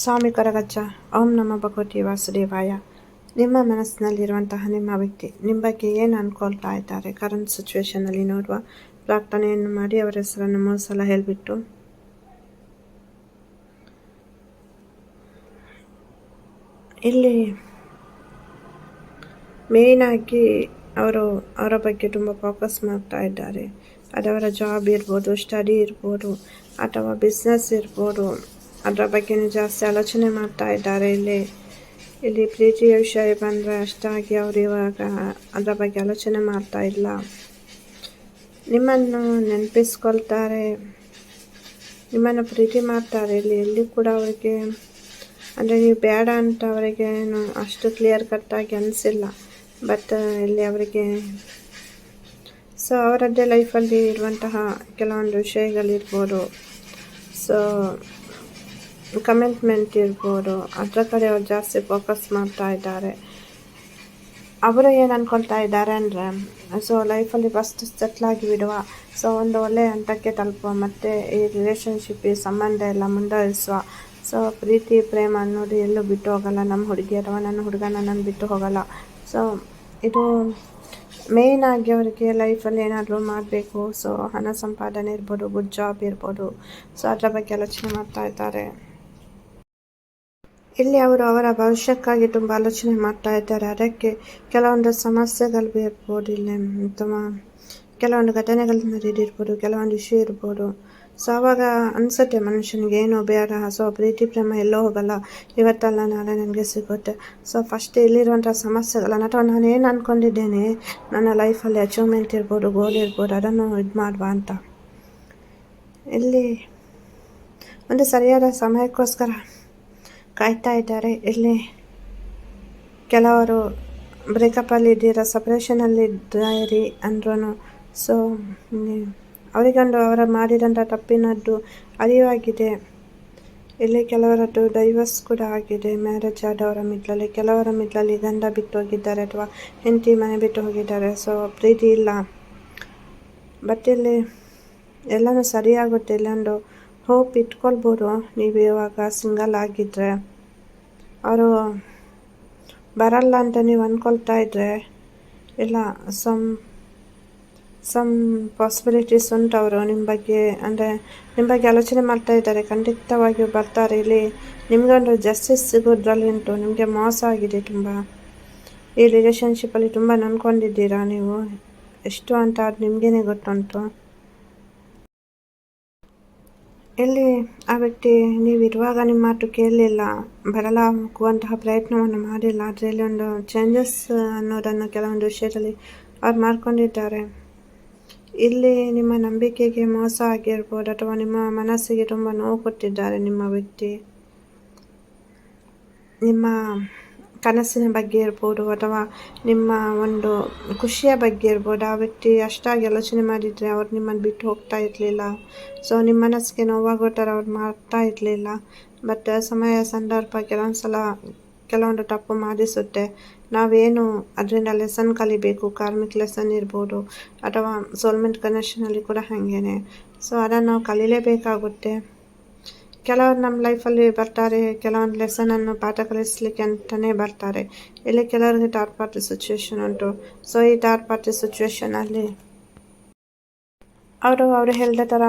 ಸ್ವಾಮಿ ಕೊರಗಜ್ಜ ಓಂ ನಮ ಭಗವತಿ ವಾಸುದೇವಾಯ. ನಿಮ್ಮ ಮನಸ್ಸಿನಲ್ಲಿರುವಂತಹ ನಿಮ್ಮ ವ್ಯಕ್ತಿ ನಿಮ್ಮ ಬಗ್ಗೆ ಏನು ಅನ್ಕೊಳ್ತಾ ಇದ್ದಾರೆ ಕರೆಂಟ್ ಸಿಚುವೇಶನಲ್ಲಿ ನೋಡುವ ಪ್ರಾರ್ಥನೆಯನ್ನು ಮಾಡಿ ಅವರ ಹೆಸರನ್ನು ಮೂರು ಸಲ ಹೇಳಿಬಿಟ್ಟು. ಇಲ್ಲಿ ಮೇಯ್ನಾಗಿ ಅವರು ಅವರ ಬಗ್ಗೆ ತುಂಬ ಫೋಕಸ್ ಮಾಡ್ತಾ ಇದ್ದಾರೆ. ಅದವರ ಜಾಬ್ ಇರ್ಬೋದು ಸ್ಟಡಿ ಇರ್ಬೋದು, ಅಥವಾ ಬಿಸ್ನೆಸ್ ಇರ್ಬೋದು. ಅದರ ಬಗ್ಗೆನೇ ಜಾಸ್ತಿ ಆಲೋಚನೆ ಮಾಡ್ತಾ ಇದ್ದಾರೆ. ಇಲ್ಲಿ ಇಲ್ಲಿ ಪ್ರೀತಿಯ ವಿಷಯ ಬಂದರೆ ಅಷ್ಟಾಗಿ ಅವರು ಇವಾಗ ಅದರ ಬಗ್ಗೆ ಆಲೋಚನೆ ಮಾಡ್ತಾ ಇಲ್ಲ. ನಿಮ್ಮನ್ನು ನೆನಪಿಸ್ಕೊಳ್ತಾರೆ. ನಿಮ್ಮನ್ನು ಪ್ರೀತಿ ಮಾಡ್ತಾರೆ. ಇಲ್ಲಿ ಎಲ್ಲಿ ಕೂಡ ಅವರಿಗೆ, ಅಂದರೆ ನೀವು ಬೇಡ ಅಂತ ಅವರಿಗೆ ಅಷ್ಟು ಕ್ಲಿಯರ್ ಕಟ್ಟಾಗಿ ಅನಿಸಿಲ್ಲ. ಬಟ್ ಇಲ್ಲಿ ಅವರಿಗೆ ಸೊ ಅವರದ್ದೇ ಲೈಫಲ್ಲಿ ಇರುವಂತಹ ಕೆಲವೊಂದು ವಿಷಯಗಳಿರ್ಬೋದು. ಸೊ ಕಮಿಟ್ಮೆಂಟ್ ಇರ್ಬೋದು ಅದರ ಕಡೆ ಅವ್ರು ಜಾಸ್ತಿ ಫೋಕಸ್ ಮಾಡ್ತಾ ಇದ್ದಾರೆ. ಅವರು ಏನು ಅಂದ್ಕೊಳ್ತಾ ಇದ್ದಾರೆ ಅಂದರೆ ಸೊ ಲೈಫಲ್ಲಿ ಫಸ್ಟ್ ಸೆಟ್ಲಾಗಿ ಬಿಡುವ ಸೊ ಒಂದು ಒಳ್ಳೆಯ ಹಂತಕ್ಕೆ ತಲುಪುವ, ಮತ್ತು ಈ ರಿಲೇಷನ್ಶಿಪ್ ಈ ಸಂಬಂಧ ಎಲ್ಲ ಮುಂದುವರಿಸುವ. ಸೊ ಪ್ರೀತಿ, ಪ್ರೇಮ ಅನ್ನೋದು ಎಲ್ಲೂ ಬಿಟ್ಟು ಹೋಗಲ್ಲ. ನಮ್ಮ ಹುಡುಗಿ ಅಥವಾ ನನ್ನ ಹುಡುಗ, ನನ್ನನ್ನು ಬಿಟ್ಟು ಹೋಗಲ್ಲ. ಸೊ ಇದು ಮೇಯ್ನ್ ಆಗಿ ಅವರಿಗೆ ಲೈಫಲ್ಲಿ ಏನಾದರೂ ಮಾಡಬೇಕು. ಸೊ ಹಣ ಸಂಪಾದನೆ ಇರ್ಬೋದು ಗುಡ್ ಜಾಬ್ ಇರ್ಬೋದು. ಸೊ ಅದರ ಬಗ್ಗೆ ಆಲೋಚನೆ ಮಾಡ್ತಾ ಇದ್ದಾರೆ. ಇಲ್ಲಿ ಅವರು ಅವರ ಭವಿಷ್ಯಕ್ಕಾಗಿ ತುಂಬ ಆಲೋಚನೆ ಮಾಡ್ತಾ ಇದ್ದಾರೆ. ಅದಕ್ಕೆ ಕೆಲವೊಂದು ಸಮಸ್ಯೆಗಳು ಇರ್ಬೋದು, ಇಲ್ಲಿ ಅಥವಾ ಕೆಲವೊಂದು ಘಟನೆಗಳು ನಡೆದಿರ್ಬೋದು ಕೆಲವೊಂದು ವಿಷಯ ಇರ್ಬೋದು. ಸೊ ಅವಾಗ ಅನಿಸುತ್ತೆ ಮನುಷ್ಯನಿಗೆ ಏನು ಬೇಡ ಸೊ ಪ್ರೀತಿ, ಪ್ರೇಮ ಎಲ್ಲೋ ಹೋಗಲ್ಲ. ಇವತ್ತಲ್ಲ ನಾಳೆ ನನಗೆ ಸಿಗುತ್ತೆ. ಸೊ ಫಸ್ಟ್ ಇಲ್ಲಿರುವಂಥ ಸಮಸ್ಯೆಗಳನ್ನು ಅಥವಾ ನಾನು ಏನು ಅಂದ್ಕೊಂಡಿದ್ದೇನೆ ನನ್ನ ಲೈಫಲ್ಲಿ ಅಚೀವ್ಮೆಂಟ್ ಇರ್ಬೋದು ಗೋಲ್ ಇರ್ಬೋದು, ಅದನ್ನು ಇದು ಮಾಡುವ ಅಂತ. ಇಲ್ಲಿ ಒಂದು ಸರಿಯಾದ ಸಮಯಕ್ಕೋಸ್ಕರ ಕಾಯ್ತಾ ಇದ್ದಾರೆ ಇಲ್ಲಿ ಕೆಲವರು ಬ್ರೇಕಪ್ಪಲ್ಲಿ ಇದ್ದೀರಾ ಸಪ್ರೇಷನಲ್ಲಿ ಇದ್ದೀರಿ ಅಂದ್ರೂ ಸೊ ಅವರಿಗೊಂದು ಅವರ ಮಾಡಿದಂಥ ತಪ್ಪಿನದ್ದು ಅರಿವಾಗಿದೆ. ಇಲ್ಲಿ ಕೆಲವರದ್ದು ಡೈವರ್ಸ್ ಕೂಡ ಆಗಿದೆ. ಮ್ಯಾರೇಜ್ ಆದವರ ಮಿಡ್ಲಲ್ಲಿ, ಕೆಲವರ ಮಿಡ್ಲಲ್ಲಿ ಗಂಡ ಬಿಟ್ಟು ಹೋಗಿದ್ದಾರೆ ಅಥವಾ ಹೆಂಡತಿ ಮನೆ ಬಿಟ್ಟು ಹೋಗಿದ್ದಾರೆ. ಸೊ ಪ್ರೀತಿ ಇಲ್ಲ. ಬಟ್ ಇಲ್ಲಿ ಎಲ್ಲನೂ ಸರಿಯಾಗುತ್ತೆ. ಇಲ್ಲೊಂದು ಹೋಪ್ ಇಟ್ಕೊಳ್ಬೋದು. ನೀವು ಇವಾಗ ಸಿಂಗಲ್ ಆಗಿದ್ದರೆ ಅವರು ಬರಲ್ಲ ಅಂತ ನೀವು ಅಂದ್ಕೊಳ್ತಾ ಇದ್ದರೆ ಇಲ್ಲ ಸಮ್ ಸಮ್ ಪಾಸಿಬಿಲಿಟೀಸ್ ಉಂಟು ಅವರು ನಿಮ್ಮ ಬಗ್ಗೆ. ಅಂದರೆ ನಿಮ್ಮ ಬಗ್ಗೆ ಆಲೋಚನೆ ಮಾಡ್ತಾ ಇದ್ದಾರೆ. ಖಂಡಿತವಾಗಿಯೂ ಬರ್ತಾರೆ. ಇಲ್ಲಿ ನಿಮಗೊಂದು ಜಸ್ಟಿಸ್ ಸಿಗೋದ್ರಲ್ಲಿ ಉಂಟು. ನಿಮಗೆ ಮೋಸ ಆಗಿದೆ ತುಂಬ. ಈ ರಿಲೇಷನ್ಶಿಪ್ಪಲ್ಲಿ ತುಂಬ ನಂಬ್ಕೊಂಡಿದ್ದೀರಾ ನೀವು? ಎಷ್ಟು ಅಂತ ಅದು ನಿಮಗೇನೆ ಗೊತ್ತುಂಟು. ಇಲ್ಲಿ ಆ ವ್ಯಕ್ತಿ, ನೀವಿರುವಾಗ ನಿಮ್ಮ ಮಾತು ಕೇಳಲಿಲ್ಲ. ಬರಲಾಗುವಂತಹ ಪ್ರಯತ್ನವನ್ನು ಮಾಡಿಲ್ಲ. ಅದರಲ್ಲಿ ಒಂದು ಚೇಂಜಸ್ ಅನ್ನೋದನ್ನು ಕೆಲವೊಂದು ವಿಷಯದಲ್ಲಿ ಅವ್ರು ಮಾಡ್ಕೊಂಡಿದ್ದಾರೆ. ಇಲ್ಲಿ ನಿಮ್ಮ ನಂಬಿಕೆಗೆ ಮೋಸ ಆಗಿರ್ಬೋದು ಅಥವಾ ನಿಮ್ಮ ಮನಸ್ಸಿಗೆ ತುಂಬ ನೋವು ಕೊಟ್ಟಿದ್ದಾರೆ ನಿಮ್ಮ ವ್ಯಕ್ತಿ. ನಿಮ್ಮ ಕನಸಿನ ಬಗ್ಗೆ ಇರ್ಬೋದು ಅಥವಾ ನಿಮ್ಮ ಒಂದು ಖುಷಿಯ ಬಗ್ಗೆ ಇರ್ಬೋದು, ಆ ವ್ಯಕ್ತಿ ಅಷ್ಟಾಗಿ ಆಲೋಚನೆ ಮಾಡಿದರೆ ಅವ್ರು ನಿಮ್ಮನ್ನು ಬಿಟ್ಟು ಹೋಗ್ತಾ ಇರಲಿಲ್ಲ. ಸೊ ನಿಮ್ಮ ಮನಸ್ಸಿಗೆ ನೋವಾಗೋ ಥರ ಅವ್ರು ಮಾಡ್ತಾ ಇರಲಿಲ್ಲ. ಬಟ್ ಸಮಯ ಸಂದರ್ಭ ಕೆಲವೊಂದು ಸಲ ಕೆಲವೊಂದು ತಪ್ಪು ಮಾಡಿಸುತ್ತೆ. ನಾವೇನು ಅದರಿಂದ ಲೆಸನ್ ಕಲಿಬೇಕು, ಕಾರ್ಮಿಕ್ ಲೆಸನ್ ಇರ್ಬೋದು, ಅಥವಾ ಸೋಲ್ಮೆಂಟ್ ಕನೆಕ್ಷನಲ್ಲಿ ಕೂಡ ಹಾಗೇನೆ. ಸೊ ಅದನ್ನು ನಾವು ಕಲೀಲೇಬೇಕಾಗುತ್ತೆ. ಕೆಲವರು ನಮ್ಮ ಲೈಫಲ್ಲಿ ಬರ್ತಾರೆ, ಕೆಲವೊಂದು ಲೆಸನನ್ನು ಪಾಠ ಕಲಿಸ್ಲಿಕ್ಕೆ ಅಂತಲೇ ಬರ್ತಾರೆ. ಇಲ್ಲಿ ಕೆಲವರಿಗೆ ಥರ್ಡ್ ಪಾರ್ಟಿ ಸಿಚುವೇಶನ್ ಉಂಟು. ಸೊ ಈ ಥರ್ಡ್ ಪಾರ್ಟಿ ಸಿಚುವೇಶನಲ್ಲಿ ಅವರು ಅವರು ಹೇಳಿದ ಥರ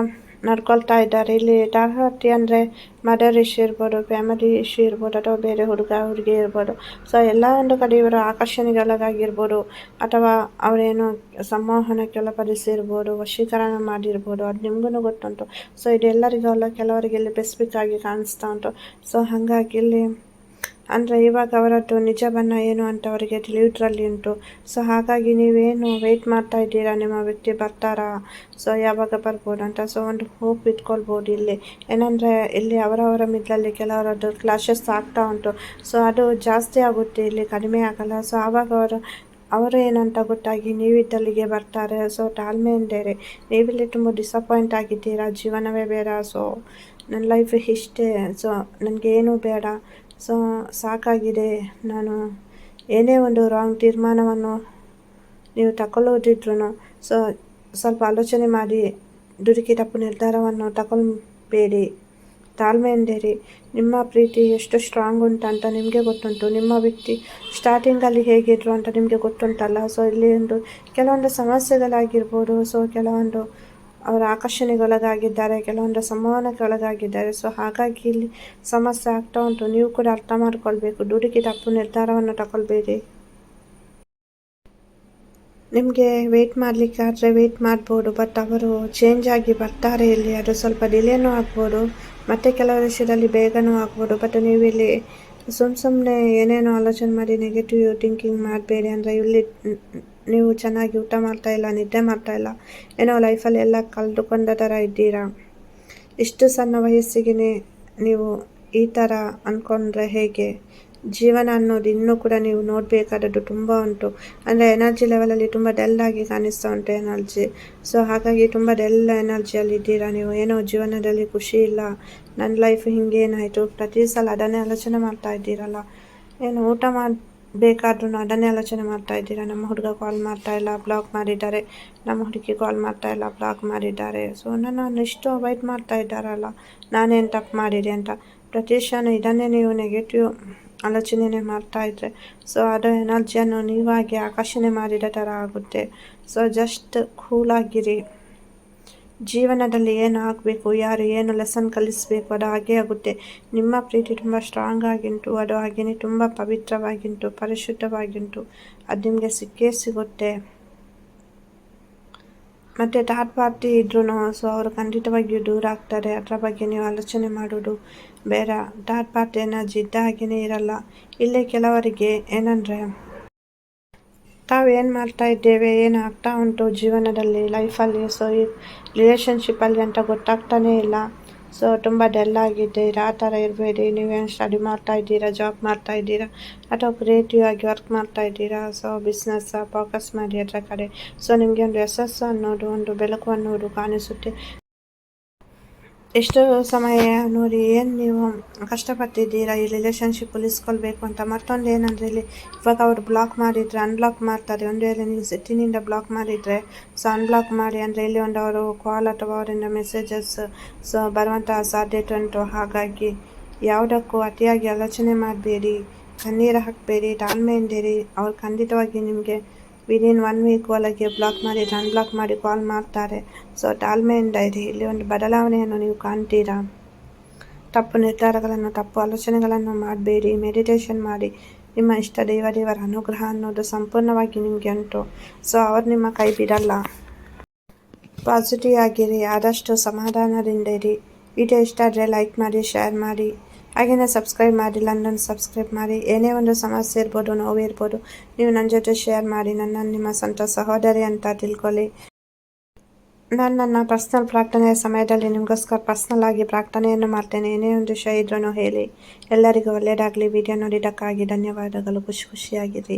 ನಡ್ಕೊಳ್ತಾ ಇದ್ದಾರೆ ಇಲ್ಲಿ ಟಾರ್ಟಿ ಅಂದರೆ ಮದರ್ ಇಶ್ಯೂ ಇರ್ಬೋದು ಫ್ಯಾಮಿಲಿ ಇಶ್ಯೂ ಇರ್ಬೋದು ಅಥವಾ ಬೇರೆ ಹುಡುಗ ಹುಡುಗಿ ಇರ್ಬೋದು ಸೊ ಎಲ್ಲ ಒಂದು ಕಡೆ ಇವರು ಆಕರ್ಷಣೆಗಳಾಗಿರ್ಬೋದು ಅಥವಾ ಅವರೇನು ಸಂವಹನಕ್ಕೆ ಒಳಪಡಿಸಿರ್ಬೋದು ವಶೀಕರಣ ಮಾಡಿರ್ಬೋದು ಅದು ನಿಮಗೂ ಗೊತ್ತುಂಟು ಸೊ ಇದೆಲ್ಲರಿಗೂ ಅಲ್ಲ ಕೆಲವರಿಗೆ ಇಲ್ಲಿ ಸ್ಪೆಸಿಫಿಕ್ ಆಗಿ ಕಾಣಿಸ್ತಾ ಉಂಟು ಸೊ ಹಾಗಾಗಿ ಇಲ್ಲಿ ಅಂದರೆ ಇವಾಗ ಅವರದ್ದು ನಿಜ ಬಣ್ಣ ಏನು ಅಂತ ಅವರಿಗೆ ತಿಳಿಯೋದ್ರಲ್ಲಿ ಉಂಟು. ಸೊ ಹಾಗಾಗಿ ನೀವೇನು ವೆಯ್ಟ್ ಮಾಡ್ತಾ ಇದ್ದೀರಾ? ನಿಮ್ಮ ವ್ಯಕ್ತಿ ಬರ್ತಾರಾ? ಸೊ ಯಾವಾಗ ಬರ್ಬೋದು ಅಂತ. ಸೊ ಒಂದು ಹೋಪ್ ಇಟ್ಕೊಳ್ಬೋದು ಇಲ್ಲಿ. ಏನಂದರೆ, ಇಲ್ಲಿ ಅವರವರ ಮಿದ್ದಲ್ಲಿ ಕೆಲವರದ್ದು ಕ್ಲಾಶಸ್ ಆಗ್ತಾ ಉಂಟು. ಸೊ ಅದು ಜಾಸ್ತಿ ಆಗುತ್ತೆ. ಇಲ್ಲಿ ಕಡಿಮೆ ಆಗಲ್ಲ. ಸೊ ಆವಾಗ ಅವರು ಅವರು ಏನಂತ ಗೊತ್ತಾಗಿ ನೀವಿದ್ದಲ್ಲಿಗೆ ಬರ್ತಾರೆ. ಸೊ ತಾಳ್ಮೆಯಿಂದೇರೆ ನೀವಿಲ್ಲಿ ತುಂಬ ಡಿಸಪಾಯಿಂಟ್ ಆಗಿದ್ದೀರಾ? ಜೀವನವೇ ಬೇಡ. ಸೊ ನನ್ನ ಲೈಫ್ ಇಷ್ಟೇ. ಸೊ ನನಗೇನು ಬೇಡ. ಸೊ, ಸಾಕಾಗಿದೆ. ನಾನು ಏನೇ ಒಂದು ರಾಂಗ್ ತೀರ್ಮಾನವನ್ನು ನೀವು ತಗೊಳ್ಳೋದಿದ್ರು ಸೊ, ಸ್ವಲ್ಪ ಆಲೋಚನೆ ಮಾಡಿ, ದುಡುಕಿ ತಪ್ಪು ನಿರ್ಧಾರವನ್ನು ತಗೊಳ್ಬೇಡಿ ತಾಳ್ಮೆಯಿಂದಿರಿ. ನಿಮ್ಮ ಪ್ರೀತಿ ಎಷ್ಟು ಸ್ಟ್ರಾಂಗ್ ಉಂಟಂತ ನಿಮಗೆ ಗೊತ್ತುಂಟು. ನಿಮ್ಮ ವ್ಯಕ್ತಿ ಸ್ಟಾರ್ಟಿಂಗಲ್ಲಿ ಹೇಗಿದ್ರು ಅಂತ ನಿಮಗೆ ಗೊತ್ತುಂಟಲ್ಲ. ಸೊ ಇಲ್ಲಿ ಒಂದು ಕೆಲವೊಂದು ಸಮಸ್ಯೆಗಳಾಗಿರ್ಬೋದು. ಸೊ ಕೆಲವೊಂದು ಅವರ ಆಕರ್ಷಣೆಗೊಳಗಾಗಿದ್ದಾರೆ, ಕೆಲವೊಂದು ಸಂವಹನಕ್ಕೆ ಒಳಗಾಗಿದ್ದಾರೆ ಸೊ ಹಾಗಾಗಿ ಇಲ್ಲಿ ಸಮಸ್ಯೆ ಆಗ್ತಾ ಉಂಟು. ನೀವು ಕೂಡ ಅರ್ಥ ಮಾಡ್ಕೊಳ್ಬೇಕು. ದುಡುಕಿ ತಪ್ಪು ನಿರ್ಧಾರವನ್ನು ತಗೊಳ್ಬೇಡಿ. ನಿಮಗೆ ವೆಯ್ಟ್ ಮಾಡಲಿಕ್ಕಾದರೆ ವೆಯ್ಟ್ ಮಾಡ್ಬೋದು ಬಟ್ ಅವರು ಚೇಂಜ್ ಆಗಿ ಬರ್ತಾರೆ ಇಲ್ಲಿ. ಅದು ಸ್ವಲ್ಪ ಡಿಲೇನೂ ಆಗ್ಬೋದು, ಮತ್ತು ಕೆಲವು ವಿಷಯದಲ್ಲಿ ಬೇಗನೂ ಆಗ್ಬೋದು ಬಟ್ ನೀವು ಇಲ್ಲಿ ಸುಮ್ಮ ಸುಮ್ಮನೆ ಏನೇನೋ ಆಲೋಚನೆ ಮಾಡಿ ನೆಗೆಟಿವ್ ಥಿಂಕಿಂಗ್ ಮಾಡಬೇಡಿ. ಅಂದರೆ ಇಲ್ಲಿ ನೀವು ಚೆನ್ನಾಗಿ ಊಟ ಮಾಡ್ತಾ ಇಲ್ಲ, ನಿದ್ದೆ ಮಾಡ್ತಾ ಇಲ್ಲ, ಏನೋ ಲೈಫಲ್ಲಿ ಎಲ್ಲ ಕಳೆದುಕೊಂಡ ಥರ ಇದ್ದೀರಾ? ಇಷ್ಟು ಸಣ್ಣ ವಯಸ್ಸಿಗೆ ನೀವು ಈ ಥರ ಅಂದ್ಕೊಂಡ್ರೆ ಹೇಗೆ? ಜೀವನ ಅನ್ನೋದು ಇನ್ನೂ ಕೂಡ ನೀವು ನೋಡಬೇಕಾದದ್ದು ತುಂಬ ಉಂಟು. ಅಂದರೆ ಎನರ್ಜಿ ಲೆವೆಲಲ್ಲಿ ತುಂಬ ಡೆಲ್ಲಾಗಿ ಕಾಣಿಸ್ತಾ ಉಂಟು ಎನರ್ಜಿ ಸೊ ಹಾಗಾಗಿ ತುಂಬ ಡೆಲ್ ಎನರ್ಜಿಯಲ್ಲಿ ಇದ್ದೀರಾ ನೀವು? ಏನೋ ಜೀವನದಲ್ಲಿ ಖುಷಿ ಇಲ್ಲ. ನನ್ನ ಲೈಫ್ ಹಿಂಗೇನಾಯಿತು? ಪ್ರತಿ ಸಲ ಅದನ್ನೇ ಆಲೋಚನೆ ಮಾಡ್ತಾ ಇದ್ದೀರಲ್ಲ. ಏನು ಊಟ ಮಾಡಬೇಕಾದ್ರೂ ಅದನ್ನೇ ಆಲೋಚನೆ ಮಾಡ್ತಾ ಇದ್ದೀರಾ? ನಮ್ಮ ಹುಡುಗ ಕಾಲ್ ಮಾಡ್ತಾ ಇಲ್ಲ ಬ್ಲಾಕ್ ಮಾಡಿದ್ದಾರೆ. ನಮ್ಮ ಹುಡುಗಿ ಕಾಲ್ ಮಾಡ್ತಾ ಇಲ್ಲ ಬ್ಲಾಕ್ ಮಾಡಿದ್ದಾರೆ. ಸೊ ನನ್ನ ಇಷ್ಟು ಅವಾಯ್ಡ್ ಮಾಡ್ತಾ ಇದ್ದಾರಲ್ಲ, ನಾನೇನು ತಪ್ಪು ಮಾಡಿದೆ ಅಂತ. ಪ್ರತಿ ಕ್ಷಣ ಇದನ್ನೇ ನೀವು ನೆಗೆಟಿವ್ ಆಲೋಚನೆ ಮಾಡ್ತಾ ಇದ್ದರೆ ಸೊ ಅದು ಎನರ್ಜಿಯನ್ನು ನೀವಾಗಿ ಆಕರ್ಷಣೆ ಮಾಡಿದ ಥರ ಆಗುತ್ತೆ. ಸೊ ಜಸ್ಟ್ ಕೂಲಾಗಿರಿ ಜೀವನದಲ್ಲಿ ಏನು ಆಗಬೇಕು, ಯಾರು ಏನು ಲೆಸನ್ ಕಲಿಸಬೇಕು, ಅದು ಹಾಗೇ ಆಗುತ್ತೆ. ನಿಮ್ಮ ಪ್ರೀತಿ ತುಂಬ ಸ್ಟ್ರಾಂಗ್ ಆಗಿಂಟು, ಅದು ಹಾಗೆಯೇ ತುಂಬ ಪವಿತ್ರವಾಗಿಂಟು, ಪರಿಶುದ್ಧವಾಗಿಂಟು. ಅದು ನಿಮಗೆ ಸಿಕ್ಕೇ ಸಿಗುತ್ತೆ. ಮತ್ತು ಥರ್ಡ್ ಪಾರ್ಟಿ ಇದ್ರೂ ಸೊ ಅವರು ಖಂಡಿತವಾಗಿಯೂ ದೂರ ಆಗ್ತಾರೆ. ಅದರ ಬಗ್ಗೆ ನೀವು ಆಲೋಚನೆ ಮಾಡೋದು ಬೇರೆ ಥರ್ಡ್ ಪಾರ್ಟಿ ಎನರ್ಜಿ ಇದ್ದ ಹಾಗೆಯೇ ಇರಲ್ಲ. ಇಲ್ಲೇ ಕೆಲವರಿಗೆ ಏನಂದರೆ ತಾವೇನು ಮಾಡ್ತಾ ಇದ್ದೇವೆ, ಏನು ಆಗ್ತಾ ಉಂಟು ಜೀವನದಲ್ಲಿ ಲೈಫಲ್ಲಿ ಸೊ ಈ ರಿಲೇಷನ್ಶಿಪ್ಪಲ್ಲಿ ಅಂತ ಗೊತ್ತಾಗ್ತಾನೆ ಇಲ್ಲ. ಸೊ ತುಂಬ ಡಲ್ ಆಗಿದ್ದೀರಾ ಆ ಥರ ಇರಬೇಡಿ. ನೀವೇನು ಸ್ಟಡಿ ಮಾಡ್ತಾ ಇದ್ದೀರಾ ಜಾಬ್ ಮಾಡ್ತಾ ಇದ್ದೀರಾ, ಅಥವಾ ಕ್ರಿಯೇಟಿವ್ ಆಗಿ ವರ್ಕ್ ಮಾಡ್ತಾ ಇದ್ದೀರಾ? ಸೊ ಬಿಸ್ನೆಸ್ ಫೋಕಸ್ ಮಾಡಿ ಅದರ ಕಡೆ. ಸೊ ನಿಮಗೆ ಒಂದು ಯಶಸ್ಸು ಅನ್ನೋದು, ಒಂದು ಬೆಳಕು ಅನ್ನೋದು ಕಾಣಿಸುತ್ತೆ. ಎಷ್ಟು ಸಮಯ ನೋಡಿ ಏನು ನೀವು ಕಷ್ಟಪಟ್ಟಿದ್ದೀರಾ? ಈ ರಿಲೇಷನ್ಶಿಪ್ ಉಳಿಸ್ಕೊಳ್ಬೇಕು ಅಂತ. ಮತ್ತೊಂದು ಏನಂದರೆ ಇಲ್ಲಿ ಇವಾಗ ಅವ್ರು ಬ್ಲಾಕ್ ಮಾಡಿದರೆ ಅನ್ಬ್ಲಾಕ್ ಮಾಡ್ತಾರೆ. ಒಂದು ವೇಳೆ ನೀವು ಸಿಟ್ಟಿನಿಂದ ಬ್ಲಾಕ್ ಮಾಡಿದರೆ ಸೊ ಅನ್ಬ್ಲಾಕ್ ಮಾಡಿ ಅಂದರೆ ಇಲ್ಲಿ ಒಂದು ಅವರು ಕಾಲ್ ಅಥವಾ ಅವರಿಂದ ಮೆಸೇಜಸ್ ಸೊ ಬರುವಂತಹ ಸಾಧ್ಯತೆ ಉಂಟು. ಹಾಗಾಗಿ ಯಾವುದಕ್ಕೂ ಅತಿಯಾಗಿ ಆಲೋಚನೆ ಮಾಡಬೇಡಿ. ಕಣ್ಣೀರು ಹಾಕಬೇಡಿ, ತಾಳ್ಮೆಯಿಂದಿರಿ. ಅವ್ರು ಖಂಡಿತವಾಗಿ ನಿಮಗೆ ವಿದಿನ್ ಒನ್ ವೀಕ್ ಒಳಗೆ ಬ್ಲಾಕ್ ಮಾಡಿ ಅನ್ಬ್ಲಾಕ್ ಮಾಡಿ ಕಾಲ್ ಮಾಡ್ತಾರೆ. ಸೊ ತಾಳ್ಮೆಯಿಂದ ಇದೆ ಇಲ್ಲಿ ಒಂದು ಬದಲಾವಣೆಯನ್ನು ನೀವು ಕಾಣ್ತೀರಾ? ತಪ್ಪು ನಿರ್ಧಾರಗಳನ್ನು, ತಪ್ಪು ಆಲೋಚನೆಗಳನ್ನು ಮಾಡಬೇಡಿ. ಮೆಡಿಟೇಷನ್ ಮಾಡಿ. ನಿಮ್ಮ ಇಷ್ಟ ದೇವ ದೇವರ ಅನುಗ್ರಹ ಅನ್ನೋದು ಸಂಪೂರ್ಣವಾಗಿ ನಿಮಗೆ ಉಂಟು. ಸೊ ಅವರು ನಿಮ್ಮ ಕೈ ಬಿಡಲ್ಲ. ಪಾಸಿಟಿವ್ ಆಗಿರಿ. ಆದಷ್ಟು ಸಮಾಧಾನದಿಂದ ಇರಿ. ವಿಡಿಯೋ ಇಷ್ಟ ಆದರೆ ಲೈಕ್ ಮಾಡಿ ಶೇರ್ ಮಾಡಿ. ಹಾಗೆಯೇ ಸಬ್ಸ್ಕ್ರೈಬ್ ಮಾಡಿಲ್ಲ ನನ್ನ ಸಬ್ಸ್ಕ್ರೈಬ್ ಮಾಡಿ. ಏನೇ ಒಂದು ಸಮಸ್ಯೆ ಇರ್ಬೋದು, ನೋವು ಇರ್ಬೋದು, ನೀವು ನನ್ನ ಜೊತೆ ಶೇರ್ ಮಾಡಿ ನನ್ನ ನಿಮ್ಮ ಸ್ವಂತ ಸಹೋದರಿ ಅಂತ ತಿಳ್ಕೊಳ್ಳಿ. ನಾನು ನನ್ನ ಪರ್ಸ್ನಲ್ ಪ್ರಾರ್ಥನೆಯ ಸಮಯದಲ್ಲಿ ನಿಮಗೋಸ್ಕರ ಪರ್ಸ್ನಲ್ ಆಗಿ ಪ್ರಾರ್ಥನೆಯನ್ನು ಮಾಡ್ತೇನೆ. ಏನೇ ಒಂದು ವಿಷಯ ಇದ್ರೂ ಹೇಳಿ. ಎಲ್ಲರಿಗೂ ಒಳ್ಳೆಯದಾಗಲಿ ವಿಡಿಯೋ ನೋಡಿದ್ದಕ್ಕಾಗಿ ಧನ್ಯವಾದಗಳು. ಖುಷಿ ಖುಷಿಯಾಗಿರಿ.